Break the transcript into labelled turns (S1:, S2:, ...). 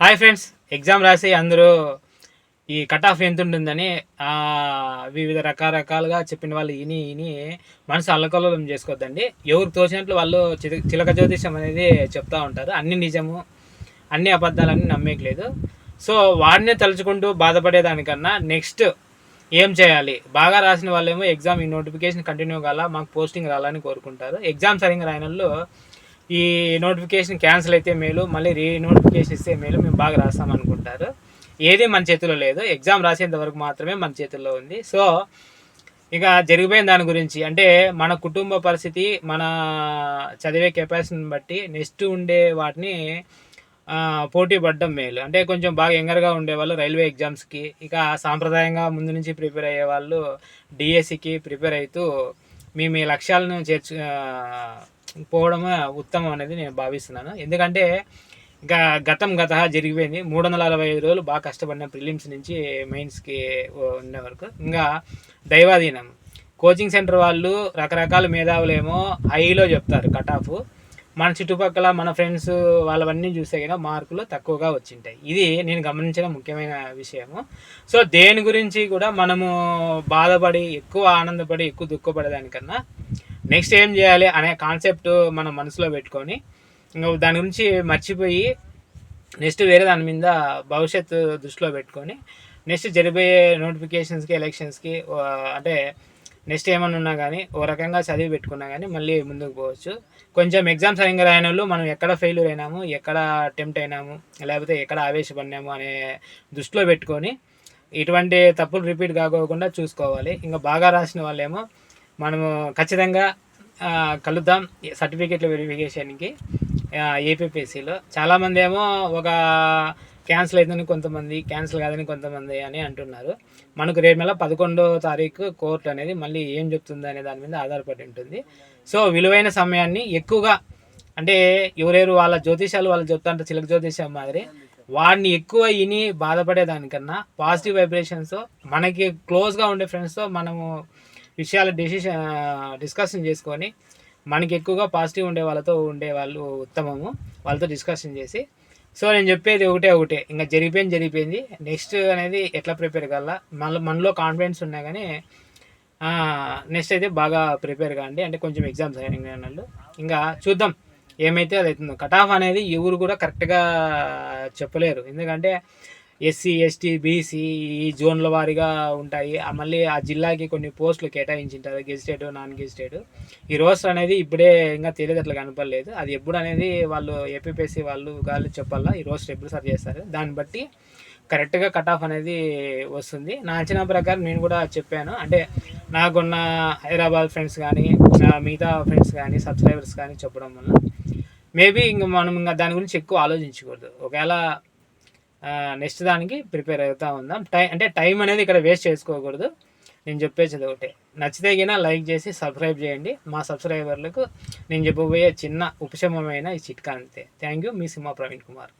S1: Hi friends exam రాసి అందరూ ఈ కట్ ఆఫ్ ఎంత ఉంటుందని వివిధ రకరకాలుగా చెప్పిన వాళ్ళు ఇని ఇని మనసు అల్లకల్లోలం చేసుకోవద్దండి. ఎవరు తోచినట్లు వాళ్ళు చిల- చిలక జ్యోతిషం అనేది చెప్తూ ఉంటారు. అన్ని నిజము అన్ని అబద్ధాలన్నీ నమ్మేయట్లేదు సో వాడినే తలుచుకుంటూ బాధపడేదానికన్నా నెక్స్ట్ ఏం చేయాలి? బాగా రాసిన వాళ్ళేమో ఎగ్జామ్ ఈ నోటిఫికేషన్ కంటిన్యూ కాల మాకు పోస్టింగ్ రావాలని కోరుకుంటారు. ఎగ్జామ్ సరిగ్గా రాయన వాళ్ళు ఈ నోటిఫికేషన్ క్యాన్సిల్ అయితే మేలు మళ్ళీ రీ నోటిఫికేషన్ ఇస్తే మేలు మేము బాగా రాస్తాం అనుకుంటారు. ఏది మన చేతిలో లేదు ఎగ్జామ్ రాసేంత వరకు మాత్రమే మన చేతుల్లో ఉంది. సో ఇక జరిగిపోయిన దాని గురించి అంటే మన కుటుంబ పరిస్థితి మన చదివే కెపాసిటీని బట్టి నెక్స్ట్ ఉండే వాటిని పోటీ పడడం మేలు. అంటే కొంచెం బాగా ఎంగర్గా ఉండేవాళ్ళు రైల్వే ఎగ్జామ్స్కి ఇక సాంప్రదాయంగా ముందు నుంచి ప్రిపేర్ అయ్యే వాళ్ళు డిఎస్సికి ప్రిపేర్ అవుతూ మీ మీ లక్ష్యాలను చేర్చు పోవడమే ఉత్తమం అనేది నేను భావిస్తున్నాను. ఎందుకంటే ఇంకా గతం గత జరిగిపోయింది. మూడు వందల అరవై ఐదు రోజులు బాగా కష్టపడిన ప్రిలిమ్స్ నుంచి మెయిన్స్కి ఉండే వరకు. ఇంకా దైవాధీనం. కోచింగ్ సెంటర్ వాళ్ళు రకరకాల మేధావులేమో హైలో చెప్తారు కట్ ఆఫ్. మన చుట్టుపక్కల మన ఫ్రెండ్స్ వాళ్ళవన్నీ చూస్తే కదా మార్కులు తక్కువగా వచ్చింటాయి. ఇది నేను గమనించిన ముఖ్యమైన విషయము. సో దేని గురించి కూడా మనము బాధపడి ఎక్కువ ఆనందపడి ఎక్కువ దుఃఖపడేదానికన్నా నెక్స్ట్ ఏం చేయాలి అనే కాన్సెప్ట్ మన మనసులో పెట్టుకొని ఇంకా దాని గురించి మర్చిపోయి నెక్స్ట్ వేరే దాని మీద భవిష్యత్తు దృష్టిలో పెట్టుకొని నెక్స్ట్ జరిపోయే నోటిఫికేషన్స్కి ఎలక్షన్స్కి అంటే నెక్స్ట్ ఏమన్నా ఉన్నా కానీ ఓ రకంగా చదివి పెట్టుకున్నా కానీ మళ్ళీ ముందుకు పోవచ్చు. కొంచెం ఎగ్జామ్ సరిగ్గా రాయని వాళ్ళు మనం ఎక్కడ ఫెయిల్యూర్ అయినాము ఎక్కడ అటెంప్ట్ అయినాము లేకపోతే ఎక్కడ ఆవేశపడినాము అనే దృష్టిలో పెట్టుకొని ఇటువంటి తప్పులు రిపీట్ కాకోకుండా చూసుకోవాలి. ఇంకా బాగా రాసిన వాళ్ళేమో మనము ఖచ్చితంగా కలుద్దాం సర్టిఫికేట్ల వెరిఫికేషన్కి ఏపీపీసీలో. చాలామంది ఏమో ఒక క్యాన్సిల్ అయిందని కొంతమంది క్యాన్సిల్ కాదని కొంతమంది అని అంటున్నారు. మనకు రేపు నెల పదకొండో తారీఖు కోర్టు అనేది మళ్ళీ ఏం చెప్తుంది అనే దాని మీద ఆధారపడి ఉంటుంది. సో విలువైన సమయాన్ని ఎక్కువగా అంటే ఎవరెవరు వాళ్ళ జ్యోతిషాలు వాళ్ళు చెప్తారంటే చిలక జ్యోతిషం మాదిరి వాడిని ఎక్కువ విని బాధపడేదానికన్నా పాజిటివ్ వైబ్రేషన్స్ మనకి క్లోజ్గా ఉండే ఫ్రెండ్స్తో మనము విషయాలు డెసిషన్ డిస్కషన్ చేసుకొని మనకి ఎక్కువగా పాజిటివ్ ఉండే వాళ్ళతో ఉండే వాళ్ళు ఉత్తమము. వాళ్ళతో డిస్కషన్ చేసి సో నేను చెప్పేది ఒకటే ఒకటే ఇంకా జరిగిపోయింది జరిగిపోయింది. నెక్స్ట్ అనేది ఎట్లా ప్రిపేర్ కావాలా? మన మనలో కాన్ఫిడెన్స్ ఉన్నా కానీ నెక్స్ట్ అయితే బాగా ప్రిపేర్ కాండి. అంటే కొంచెం ఎగ్జామ్స్ అయిన ఇంకా చూద్దాం ఏమైతే అది అవుతుందో. కట్ ఆఫ్ అనేది ఎవరు కూడా కరెక్ట్గా చెప్పలేరు. ఎందుకంటే ఎస్సీ ఎస్టీ బీసీ ఈ జోన్ల వారీగా ఉంటాయి. మళ్ళీ ఆ జిల్లాకి కొన్ని పోస్టులు కేటాయించింటారు గెజిటెడ్ నాన్ గెజిటెడ్ ఈ రోస్టర్ అనేది ఇప్పుడే ఇంకా తెలియదు అట్లా కనపడలేదు. అది ఎప్పుడు అనేది వాళ్ళు ఏపీపీఎస్సీ వాళ్ళు గాలి చెప్పాలా? ఈ రోస్టర్ ఎప్పుడు సరి చేస్తారు? దాన్ని బట్టి కరెక్ట్గా కట్ ఆఫ్ అనేది వస్తుంది. నా అంచనా ప్రకారం నేను కూడా చెప్పాను. అంటే నాకున్న హైదరాబాద్ ఫ్రెండ్స్ కానీ నా మిగతా ఫ్రెండ్స్ కానీ సబ్స్క్రైబర్స్ కానీ చెప్పడం వల్ల మేబీ ఇంక మనం ఇంకా దాని గురించి ఎక్కువ ఆలోచించకూడదు. ఒకవేళ నెక్స్ట్ దానికి ప్రిపేర్ అవుతూ ఉందాం. టైం అంటే టైం అనేది ఇక్కడ వేస్ట్ చేసుకోకూడదు. నేను చెప్పేది ఒకటే. నచ్చితే గిన లైక్ చేసి సబ్స్క్రైబ్ చేయండి. మా సబ్స్క్రైబర్లకు నేను చెప్పబోయే చిన్న ఉపశమమైన ఈ చిట్కా అంతే. థ్యాంక్ యూ మీ సింహ ప్రవీణ్ కుమార్.